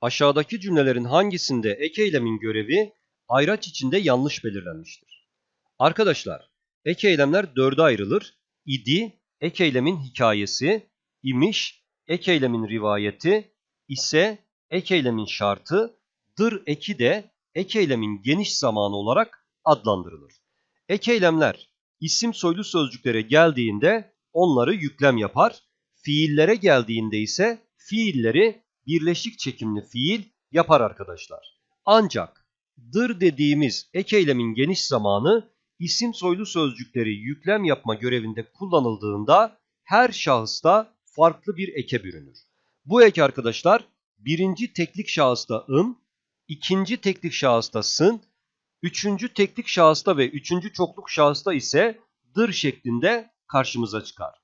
Aşağıdaki cümlelerin hangisinde ek eylemin görevi ayraç içinde yanlış belirlenmiştir? Arkadaşlar, ek eylemler dörde ayrılır. İdi, ek eylemin hikayesi, imiş, ek eylemin rivayeti, ise, ek eylemin şartı, dır eki de ek eylemin geniş zamanı olarak adlandırılır. Ek eylemler isim soylu sözcüklere geldiğinde onları yüklem yapar, fiillere geldiğinde ise fiilleri birleşik çekimli fiil yapar arkadaşlar. Ancak dır dediğimiz ek eylemin geniş zamanı isim soylu sözcükleri yüklem yapma görevinde kullanıldığında her şahısta farklı bir eke bürünür. Bu ek arkadaşlar birinci teklik şahısta ım, ikinci teklik şahısta sın, üçüncü teklik şahısta ve üçüncü çokluk şahısta ise dır şeklinde karşımıza çıkar.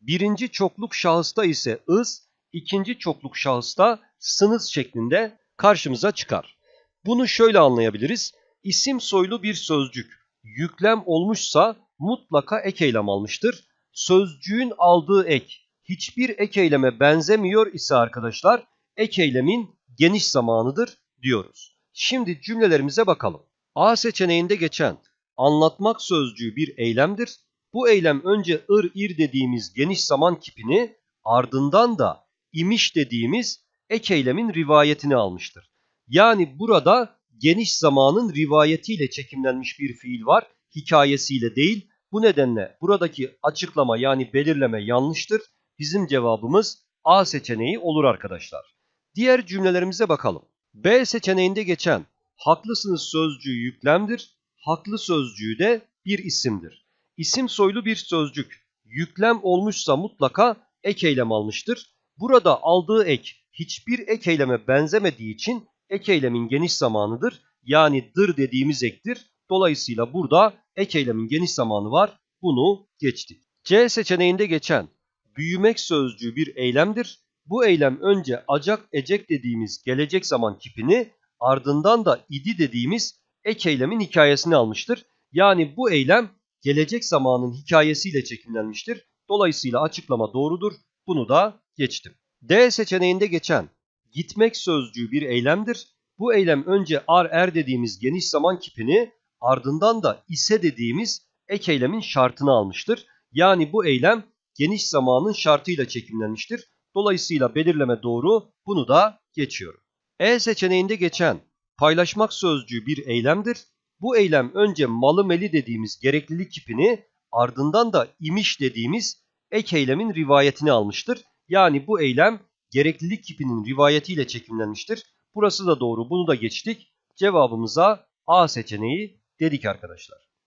Birinci çokluk şahısta ise ız, ikinci çokluk şahısta sınız şeklinde karşımıza çıkar. Bunu şöyle anlayabiliriz. İsim soylu bir sözcük yüklem olmuşsa mutlaka ek eylem almıştır. Sözcüğün aldığı ek hiçbir ek eyleme benzemiyor ise arkadaşlar ek eylemin geniş zamanıdır diyoruz. Şimdi cümlelerimize bakalım. A seçeneğinde geçen anlatmak sözcüğü bir eylemdir. Bu eylem önce ır ir dediğimiz geniş zaman kipini ardından da imiş dediğimiz ek eylemin rivayetini almıştır. Yani burada geniş zamanın rivayetiyle çekimlenmiş bir fiil var, hikayesiyle değil. Bu nedenle buradaki açıklama yani belirleme yanlıştır. Bizim cevabımız A seçeneği olur arkadaşlar. Diğer cümlelerimize bakalım. B seçeneğinde geçen haklısınız sözcüğü yüklemdir, haklı sözcüğü de bir isimdir. İsim soylu bir sözcük yüklem olmuşsa mutlaka ek eylem almıştır. Burada aldığı ek hiçbir ek eyleme benzemediği için ek eylemin geniş zamanıdır. Yani dır dediğimiz ektir. Dolayısıyla burada ek eylemin geniş zamanı var. Bunu geçtik. C seçeneğinde geçen büyümek sözcüğü bir eylemdir. Bu eylem önce acak ecek dediğimiz gelecek zaman kipini ardından da idi dediğimiz ek eylemin hikayesini almıştır. Yani bu eylem gelecek zamanın hikayesiyle çekimlenmiştir. Dolayısıyla açıklama doğrudur. Bunu da geçtim. D seçeneğinde geçen gitmek sözcüğü bir eylemdir. Bu eylem önce ar er dediğimiz geniş zaman kipini ardından da ise dediğimiz ek eylemin şartını almıştır. Yani bu eylem geniş zamanın şartıyla çekimlenmiştir. Dolayısıyla belirleme doğru bunu da geçiyorum. E seçeneğinde geçen paylaşmak sözcüğü bir eylemdir. Bu eylem önce malı meli dediğimiz gereklilik kipini ardından da imiş dediğimiz ek eylemin rivayetini almıştır. Yani bu eylem gereklilik kipinin rivayetiyle çekimlenmiştir. Burası da doğru bunu da geçtik. Cevabımıza A seçeneği dedik arkadaşlar.